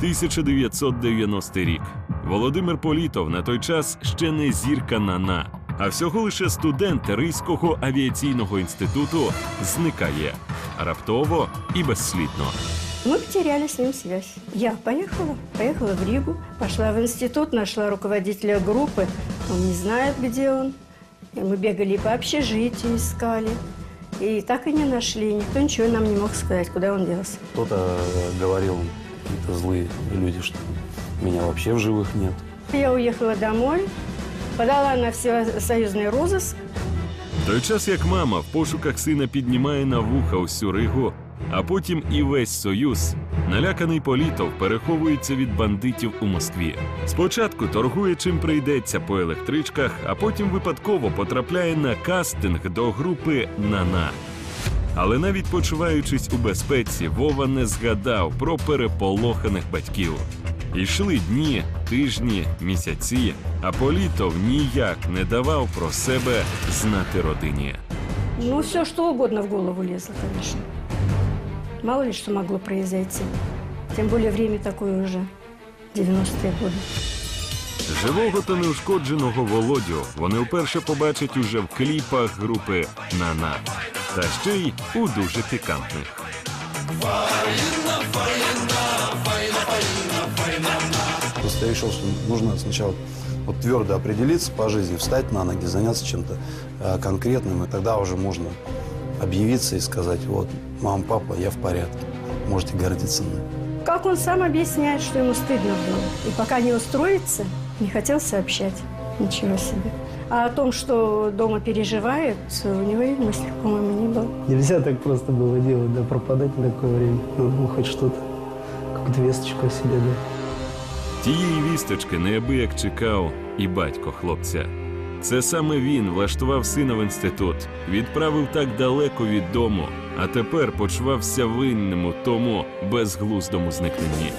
1990 рік. Володимир Політов на той час ще не зірка нана, а всього лише студент Ризького авіаційного інституту зникає раптово і безслідно. Мы потеряли с ним связь. Я поехала, поехала в Ригу, пошла в институт, нашла руководителя группы. Он не знает, где он. И мы бегали по общежитию, искали. И так и не нашли. Никто ничего нам не мог сказать, куда он делся. Кто-то э, говорил, какие-то злые люди, что меня вообще в живых нет. Я уехала домой, подала на всесоюзный розыск. В той час як мама в пошуках сина піднімає на вуха усю ригу, а потім і весь союз, наляканий політов переховується від бандитів у Москві. Спочатку торгує чим прийдеться по електричках, а потім випадково потрапляє на кастинг до групи Нана. Але навіть почуваючись у безпеці, Вова не згадав про переполоханих батьків. Ішли дні, тижні, місяці, а Політов ніяк не давав про себе знати родині. Ну, все что угодно в голову лезло, конечно. Мало ли что могло произойти. Тем более время такое уже, 90-е годы. Живого та неушкодженого Володю вони вперше побачать уже в кліпах групи Нана. Та ще й у дуже пікантних. Просто я решил, что нужно сначала вот твердо определиться по жизни, встать на ноги, заняться чем-то э, конкретным, и тогда уже можно объявиться и сказать, вот, мама, папа, я в порядке, можете гордиться мной. Как он сам объясняет, что ему стыдно было. И пока не устроится, не хотел сообщать. Ничего себе. А о том, что дома переживает, у него и мысли, по-моему, не было. Нельзя так просто было делать, да, пропадать на такое время. Ну, хоть что-то, какую-то весточку о себе, да. Тієї вісточки неабияк чекав і батько хлопця. Це саме він влаштував сина в інститут, відправив так далеко від дому, а тепер почувався винним у тому безглуздому зникненні.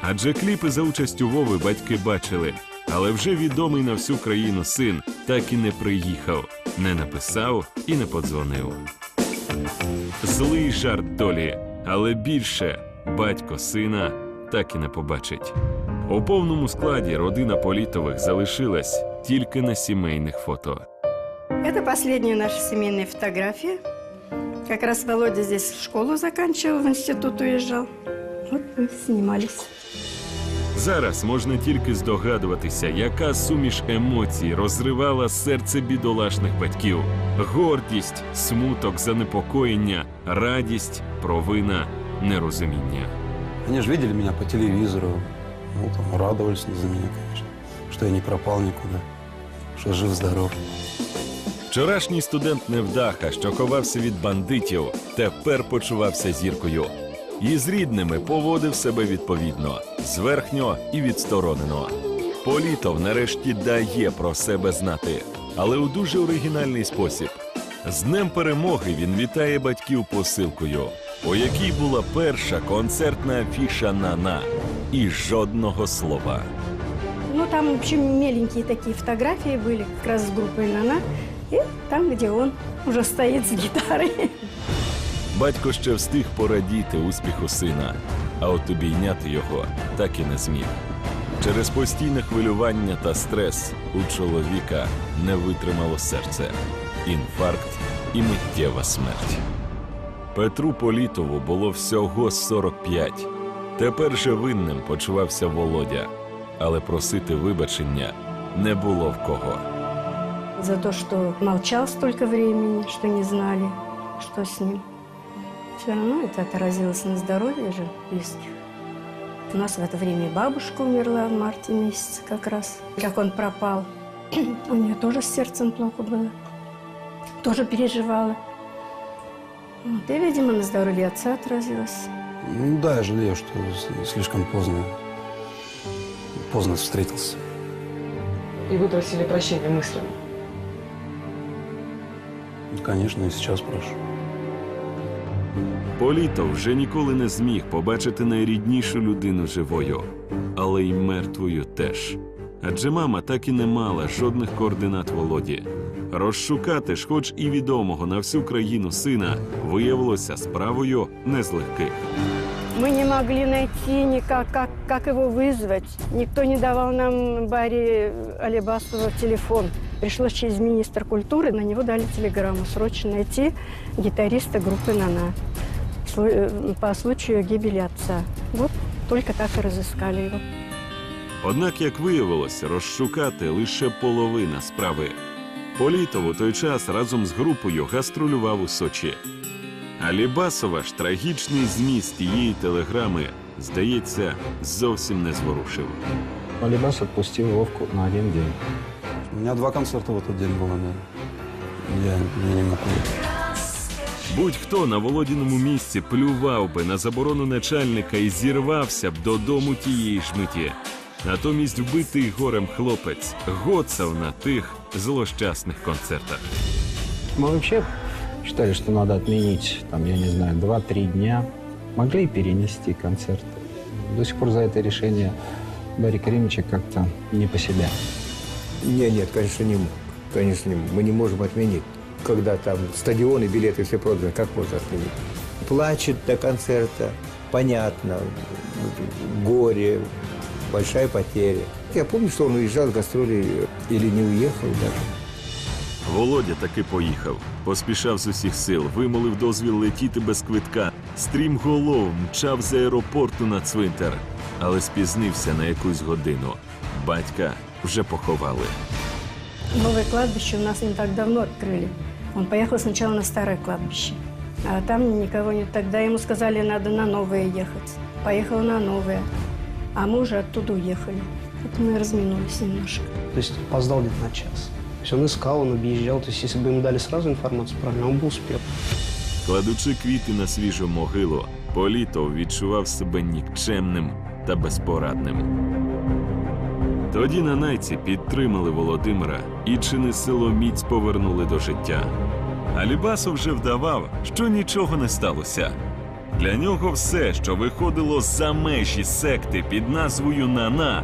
Адже кліпи за участю Вови батьки бачили, але вже відомий на всю країну син так і не приїхав, не написав і не подзвонив. Злий жарт долі, але більше батько сина так і не побачить. У повному складі родина Політових залишилась тільки на сімейних фото. Это последняя наша семейная фотография. Как раз Володя здесь школу заканчивал, в институт уезжал. Вот мы снимались. Зараз можна тільки здогадуватися, яка суміш емоцій розривала серце бідолашних батьків: гордість, смуток, занепокоєння, радість, провина, нерозуміння. Они же видели меня по телевизору, ну, там, радовались за меня, конечно, что я не пропал никуда, что жив-здоров. Вчорашній студент невдаха, що ховався від бандитів, тепер почувався зіркою. І з рідними поводив себе відповідно, зверхньо і відсторонено. Політов нарешті дає про себе знати, але у дуже оригінальний спосіб. З Днем перемоги він вітає батьків посилкою, у якій була перша концертна афіша Нана. І жодного слова. Ну, там, в общем, меленькие такие фотографии были, как раз с группой «Нана». И там, где он уже стоит с гитарой. Батько ще встиг порадіти успіху сина, а от обійняти його так і не зміг. Через постійне хвилювання та стрес у чоловіка не витримало серце, інфаркт і миттєва смерть. Петру Політову було всього 45. Тепер же винним почувався Володя, але просити вибачення не було в кого. За то, что молчал столько времени, что не знали, что с ним. Все равно это отразилось на здоровье же близких. У нас в это время и бабушка умерла в марте месяце как раз, как он пропал. У нее тоже с сердцем плохо было. Тоже переживала. Вот, и, видимо, на здоровье отца отразилось. Ну да, я жалею, что слишком поздно, поздно встретился. И вы просили прощения мысленно. Конечно, и сейчас прошу. Політов вже ніколи не зміг побачити найріднішу людину живою, але й мертвою теж. Адже мама так і не мала жодних координат Володі. Розшукати ж, хоч і відомого на всю країну сина, виявилося справою не з легких. Мы не могли найти никак, как, как его вызвать. Никто не давал нам Барри Алибасова телефон. Пришлось через министра культуры, на него дали телеграмму. Срочно найти гитариста группы «Нана» Слу- э, по случаю гибели отца. Вот только так и разыскали его. Однак, як виявилось, розшукати лише половина справи. Політов у той час разом з групою гастролював у Сочі. Алібасова ж трагічний зміст тієї телеграми, здається, зовсім не зворушив. Алибас отпустил Вовку на один день. У меня два концерта в этот день было, да. Я, я не мог уехать. Будь-хто на володіному місці плював би на заборону начальника і зірвався б додому тієї ж миті. Натомість вбитий горем хлопець гоцав на тих злощасних концертах. Мы вообще считали, что надо отменить, там, я не знаю, 2-3 дня. Могли и перенести концерты. До сих пор за это решение Барри Каримовича как-то не по себе. Нет, нет, конечно, не мог. Конечно, не мог. Мы не можем отменить. Когда там стадионы, билеты все проданы, как можно отменить? Плачет до концерта, понятно, горе, большая потеря. Я помню, что он уезжал с гастролей или не уехал даже. Володя таки поїхав, поспішав з усіх сил, вимолив дозвіл летіти без квитка, стрімголов мчав з аеропорту на цвинтар, але спізнився на якусь годину. Батька вже поховали. Новое кладбище у нас не так давно открыли. Он поехал сначала на старое кладбище. А там никого нет. Тогда ему сказали, надо на новое ехать. Поехал на новое. А мы уже оттуда уехали. Вот мы разминулись немножко. То есть опоздал где-то на час. То есть он искал, он объезжал. То есть если бы ему дали сразу информацию правильно, он бы успел. Кладучи квіти на свіжу могилу, Політов відчував себе нікчемним та безпорадним. Тоді нанайці підтримали Володимира і чи не силоміць повернули до життя. Алібасов вже вдавав, що нічого не сталося. Для нього все, що виходило за межі секти під назвою Нана,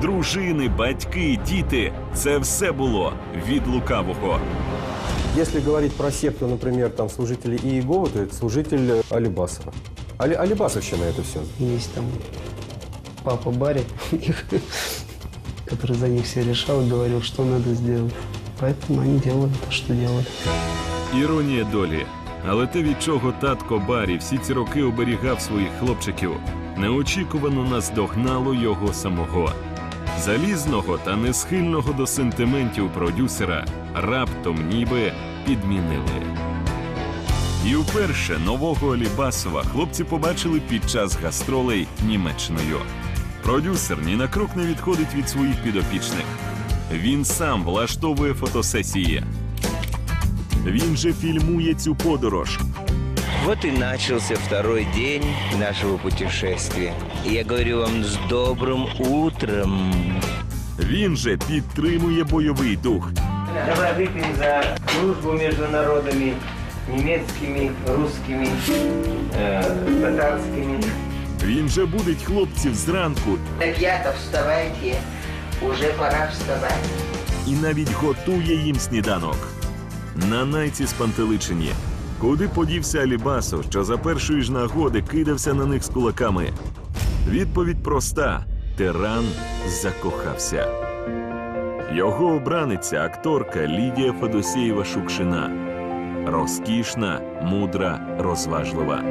дружини, батьки, діти це все було від лукавого. Если говорить про секту, например, там служители Иеговы, то это служитель э, Алибасова. Али, Алибасовщина это все. Есть там папа Барри, который за них все решал и говорил, что надо сделать. Поэтому они делали то, что делали. Іронія долі. Але те, від чого татко Барі всі ці роки оберігав своїх хлопчиків, неочікувано наздогнало його самого. Залізного та несхильного до сентиментів продюсера раптом ніби підмінили. І вперше нового Алібасова хлопці побачили під час гастролей Німеччиною. Продюсер ні на крок не відходить від своїх підопічних. Він сам влаштовує фотосесії. Він же фільмує цю подорож. Вот и начался второй день нашего путешествия. И я говорю вам с добрым утром. Він же підтримує бойовий дух. Давай выпьем за дружбу между народами немецкими, русскими, э, татарскими. Він же будить хлопців зранку Ребята, вставайте. Уже пора вставать. і навіть готує їм сніданок. На найці спантеличені. Куди подівся Алібасов, що за першої ж нагоди кидався на них з кулаками? Відповідь проста: тиран закохався. Його обраниця акторка Лідія Федосєєва Шукшина. Розкішна, мудра, розважлива.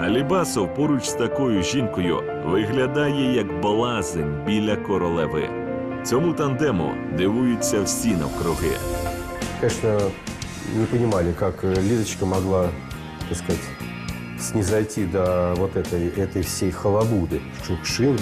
Алібасов поруч з такою жінкою виглядає як блазень біля королеви. Цьому тандему дивуються всі навкруги. Конечно, не понимали, как э, Лизочка могла, так сказать, снизойти до вот этой, этой всей халабуды. Шукшин,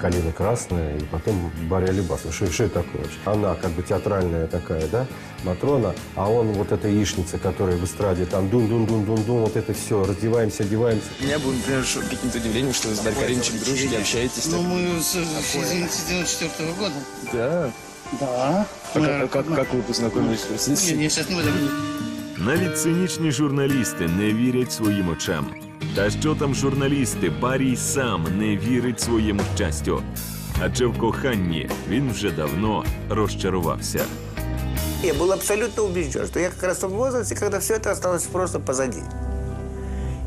колено красное, и потом Барри Алибасов. Что, что это такое вообще? Она как бы театральная такая, да, Матрона, а он вот эта яичница, которая в эстраде, там дун-дун-дун-дун-дун, вот это все, раздеваемся, одеваемся. Меня было, например, каким-то удивлением, что вы с Дарьей Каримовичем дружите, общаетесь. Ну, мы с, с 94 года. Да. Да. А как, а как, как вы познакомились? С- с- Я, я сейчас не буду. Навіть цинічні журналісти не вірять своїм очам. Та що там журналісти, Барій сам не вірить своєму щастю. Адже в коханні він вже давно розчарувався. Я был абсолютно убежден, что я как раз в том возрасте, когда все это осталось просто позади.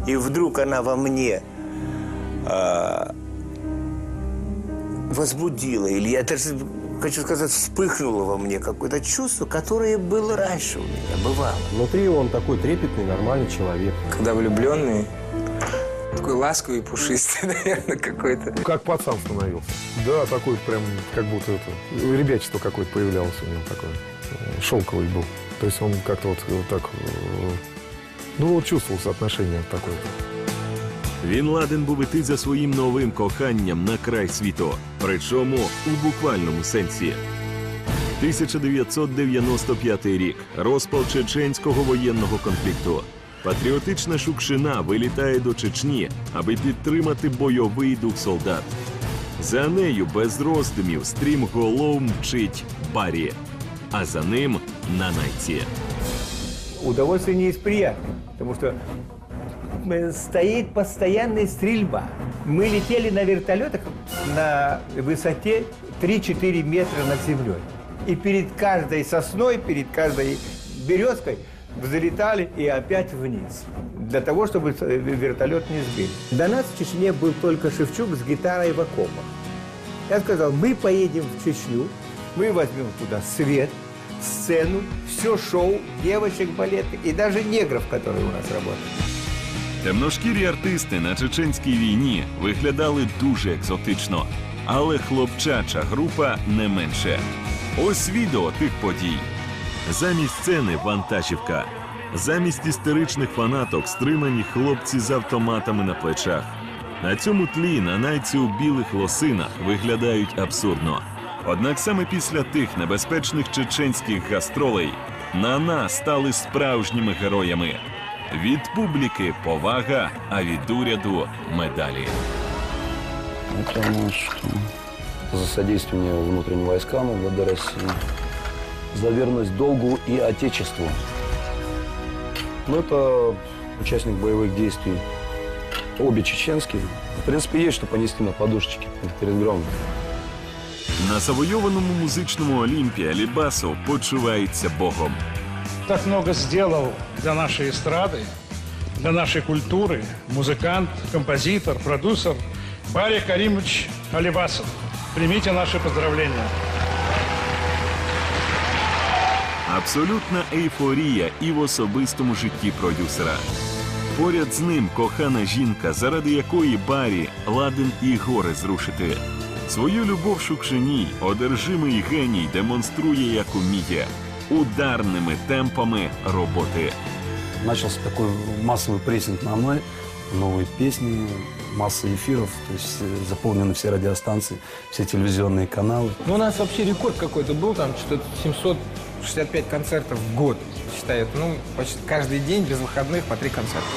И вдруг она во мне а, возбудило, или я даже хочу сказать, вспыхнуло во мне какое-то чувство, которое было раньше у меня, бывало. Внутри он такой трепетный, нормальный человек. Когда влюбленный, такой ласковый, пушистый, наверное, какой-то. Как пацан становился. Да, такой прям, как будто это, ребячество какое-то появлялось у него такое. э, Шелковый был. То есть он как-то вот, вот так, э, ну, вот чувствовался отношение такое. Він ладен був іти за своїм новим коханням на край світу, причому у буквальному сенсі. 1995 рік розпал чеченського воєнного конфлікту. Патріотична Шукшина вилітає до Чечні, аби підтримати бойовий дух солдат. За нею без роздумів стрімголов мчить Барі, а за ним нанайці. Удовольствие не из приятных, потому что стоит постоянная стрельба. Мы летели на вертолетах на высоте 3-4 метра над землей. И перед каждой сосной, перед каждой березкой взлетали и опять вниз. Для того, чтобы э, вертолет не сбили. До нас в Чечне был только Шевчук с гитарой в окопах. Я сказал, мы поедем в Чечню, мы возьмем туда свет, сцену, все шоу, девочек балетных и даже негров, которые у нас работают. Темношкірі артисти на чеченській війні виглядали дуже екзотично, але хлопчача група не менше. Ось відео тих подій. Замість сцени вантажівка. Замість істеричних фанаток стримані хлопці з автоматами на плечах. На цьому тлі нанайці у білих лосинах виглядають абсурдно. Однак саме після тих небезпечних чеченських гастролей Нана стали справжніми героями. Від публіки повага, а від уряду медалі. Потому что за содействие внутренним войскам МВД России, за верность долгу и Отечеству. Ну, это участник боевых действий. Обе чеченские. В принципе, есть что понести на подушечке перед громом. На завойованому музичному Олімпі Алібасов почувається богом. так много сделал для нашей эстрады, для нашей культуры музыкант, композитор, продюсер Барри Каримович Алибасов. Примите наши поздравления. Абсолютна ейфорія і в особистому житті продюсера. Поряд з ним кохана жінка, заради якої Барі ладен і гори зрушити. Свою любов Шукшиній одержимий геній демонструє як уміє ударними темпами роботи. Начался такой массовый прессинг на мной. Новые песни, масса эфиров. То есть э, заполнены все радиостанции, все телевизионные каналы. Ну, у нас вообще рекорд какой-то был, там что-то 765 концертов в год, считают. Ну, почти каждый день без выходных по три концерта.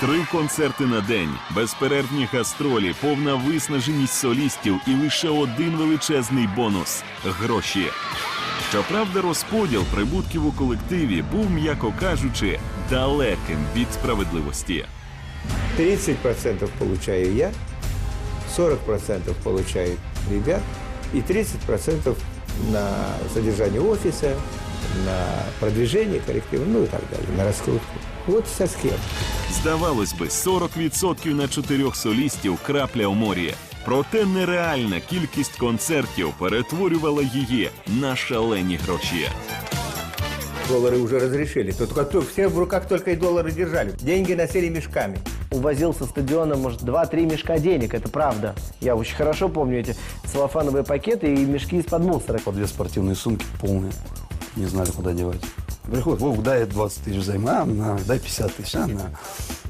Три концерти на день, безперервні гастролі, повна виснаженість солістів і лише один величезний бонус гроші. Щоправда, розподіл прибутків у колективі був, м'яко кажучи, далеким від справедливості. 30% получаю я, 40% получают ребят и 30% на содержание офиса, на продвижение коллектива, ну и так далее, на раскрутку. Вот вся схема. Здавалось би, 40% на чотирьох солістів крапля у морі. Проте нереальна кількість концертів перетворювала її на шалені гроші. Доллары уже разрешили. То только то- все в руках только и доллары держали. Деньги носили мешками. Увозил со стадиона, может, 2-3 мешка денег, это правда. Я очень хорошо помню эти целлофановые пакеты и мешки из-под мусора. По две спортивные сумки полные. Не знали, куда девать. Приходит, Вов, дай 20 тысяч взаймы, а, на, дай 50 тысяч, а, на.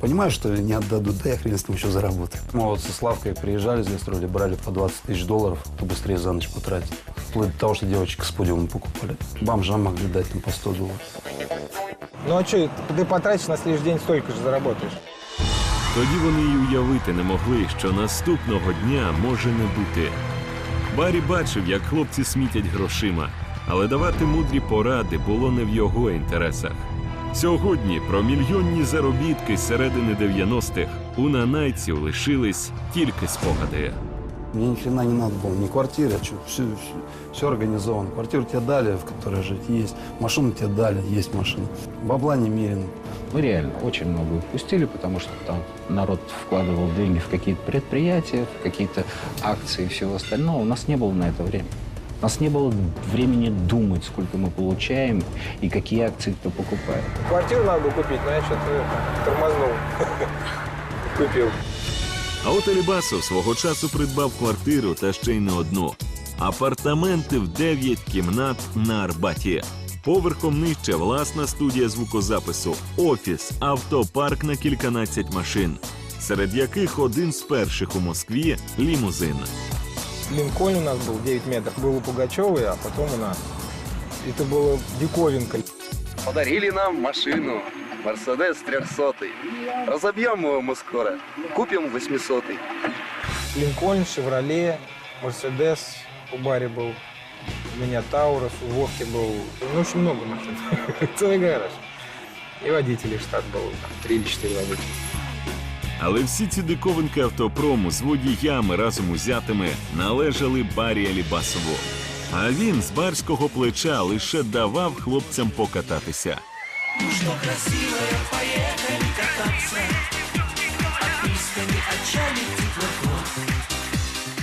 Понимаю, что не отдадут, да я хрен с ним еще заработаю. Мы вот со Славкой приезжали с гастроли, брали по 20 тысяч долларов, то быстрее за ночь потратить. Вплоть до того, что девочек с подиума покупали. Бомжам могли дать там по 100 долларов. Ну, а что, ты потратишь, на следующий день столько же заработаешь. Тоді вони й уявити не могли, що наступного дня може не бути. Барі бачив, як хлопці смітять грошима, але давати мудрі поради було не в його інтересах. Сьогодні про мільйонні заробітки з середини 90-х у нанайців лишились тільки спогади. Мне ни хрена не надо было, ни квартиры, а все, все, организовано. Квартиру тебе дали, в которой жить есть, машину тебе дали, есть машина. Бабла немерено. Мы реально очень много упустили, потому что там народ вкладывал деньги в какие-то предприятия, в какие-то акции и всего остального. У нас не было на это времени. У нас не было времени думать, сколько мы получаем и какие акции кто покупает. Квартиру надо было купить, но я что-то тормознул. Купил. А от Алібасов свого часу придбав квартиру та ще й не одну. Апартаменти в 9 кімнат на Арбаті. Поверхом нижче власна студія звукозапису, офіс, автопарк на кільканадцять машин, серед яких один з перших у Москві лімузин. Линкольн у нас был 9 метров. Был у Пугачевой, а потом у нас. Это было диковинка. Подарили нам машину. Мерседес 300. Разобьем его мы скоро. Купим 800. Линкольн, Шевроле, Мерседес у Барри был. У меня Таурус, у Вовки был. Ну, очень много машин. Целый гараж. И водителей штат был. Три или четыре водителя. Але всі ці диковинки автопрому з водіями разом узятими належали Барі Алібасову. А він з барського плеча лише давав хлопцям покататися. Ну. От пристани отчалит теплоход.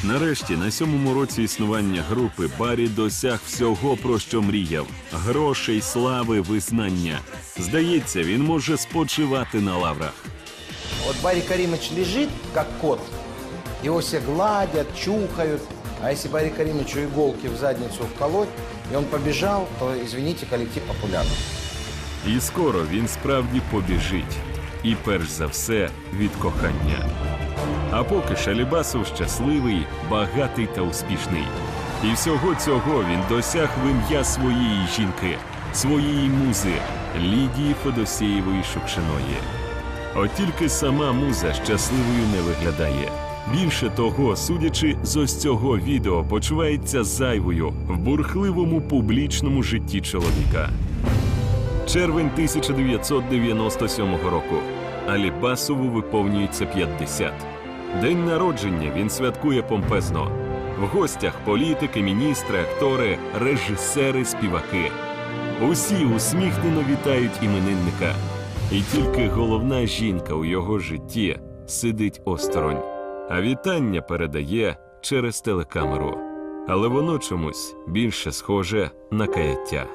Нарешті, на сьомому році існування групи Барі досяг всього, про що мріяв: грошей, слави, визнання. Здається, він може спочивати на лаврах. Вот Барри Каримович лежит, как кот, его все гладят, чухают. А если Барри Каримовичу иголки в задницу вколоть, и он побежал, то, извините, коллектив популярный. І скоро він справді побіжить. І перш за все від кохання. А поки Шалібасов щасливий, багатий та успішний. І всього цього він досяг в ім'я своєї жінки, своєї музи Лідії Федосєєвої Шукшиної. От тільки сама муза щасливою не виглядає. Більше того, судячи з ось цього відео, почувається зайвою в бурхливому публічному житті чоловіка. Червень 1997 року. Алібасову виповнюється 50. День народження він святкує помпезно. В гостях політики, міністри, актори, режисери, співаки. Усі усміхнено вітають іменинника. І тільки головна жінка у його житті сидить осторонь, а вітання передає через телекамеру. Але воно чомусь більше схоже на каяття.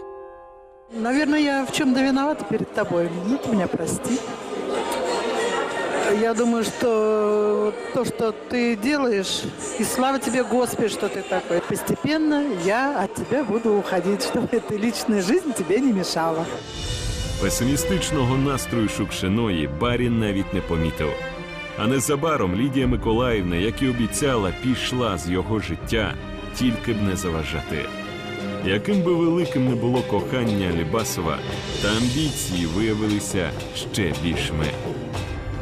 Наверное, я в чем-то виновата перед тобой. Ну, ты меня прости. Я думаю, что то, что ты делаешь, и слава тебе, Господи, что ты такой. Постепенно я от тебя буду уходить, чтобы эта личная жизнь тебе не мешала. Песимістичного настрою Шукшиної Барі навіть не помітив. А незабаром Лідія Миколаївна, як і обіцяла, пішла з його життя, тільки б не заважати. Яким би великим не було кохання Лібасова, та амбіції виявилися ще більшими.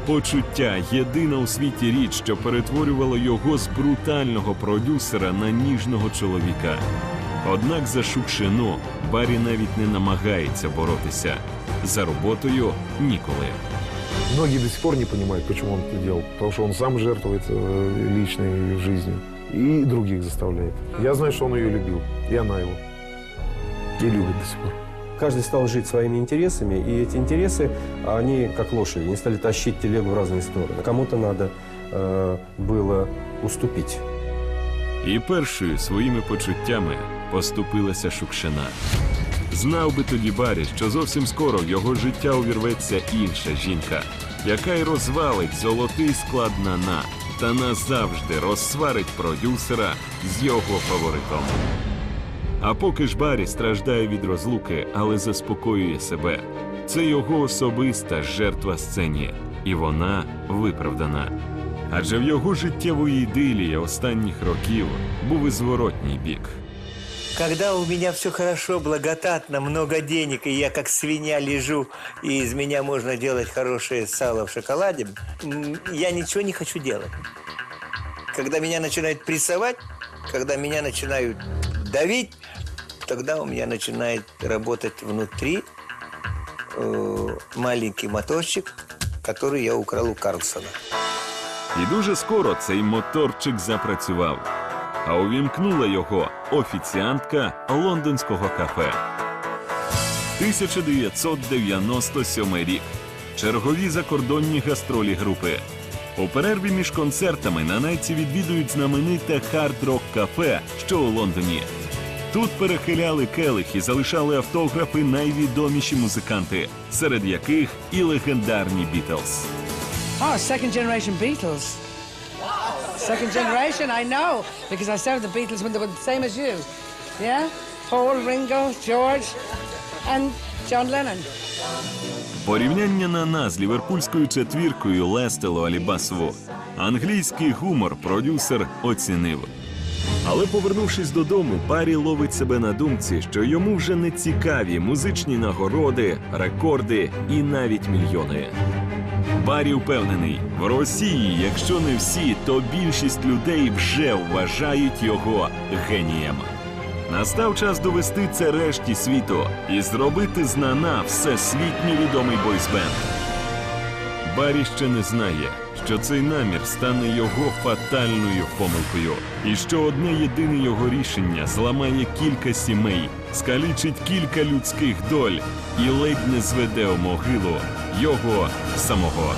Почуття єдина у світі річ, що перетворювало його з брутального продюсера на ніжного чоловіка. Однак за Шукшину Барі навіть не намагається боротися. За роботою ніколи. Многие до сих пор не понимают, почему он это делал. Потому что он сам жертвует э, личной жизнью и других заставляет. Я знаю, что он ее любил, и она его. И любит до сих пор. Каждый стал жить своими интересами, и эти интересы, они как лошади, они стали тащить телегу в разные стороны. Кому-то надо э, было уступить. І першою своїми почуттями поступилася Шукшина. Знав би тоді Барі, що зовсім скоро в його життя увірветься інша жінка, яка й розвалить золотий склад Нана та назавжди розсварить продюсера з його фаворитом. А поки ж Барі страждає від розлуки, але заспокоює себе. Це його особиста жертва сцені, і вона виправдана. Адже в його життєвої ідилії останніх років був і зворотній бік. Когда у меня все хорошо, благодатно, много денег, и я как свинья лежу, и из меня можно делать хорошее сало в шоколаде, я ничего не хочу делать. Когда меня начинают прессовать, когда меня начинают давить, тогда у меня начинает работать внутри э, маленький моторчик, который я украл у Карлсона. І дуже скоро цей моторчик запрацював. А увімкнула його офіціантка лондонського кафе. 1997 рік. Чергові закордонні гастролі групи. У перерві між концертами нанайці відвідують знамените хард-рок кафе, що у Лондоні. Тут перехиляли келих і залишали автографи найвідоміші музиканти, серед яких і легендарні Бітлз. Oh, second generation Beatles. Second generation, I know, because I started the Beatles when they were the same as you. Yeah? Paul, Ringo, George, and John Lennon. Порівняння на нас з ліверпульською четвіркою Лестело Алібасво. Англійський гумор продюсер оцінив. Але повернувшись додому, Барі ловить себе на думці, що йому вже не цікаві музичні нагороди, рекорди і навіть мільйони. Барі впевнений, в Росії, якщо не всі, то більшість людей вже вважають його генієм. Настав час довести це решті світу і зробити з Нана всесвітньо відомий бойсбенд. Барі ще не знає, що цей намір стане його фатальною помилкою, і що одне єдине його рішення зламає кілька сімей, скалічить кілька людських доль і ледь не зведе у могилу його самого.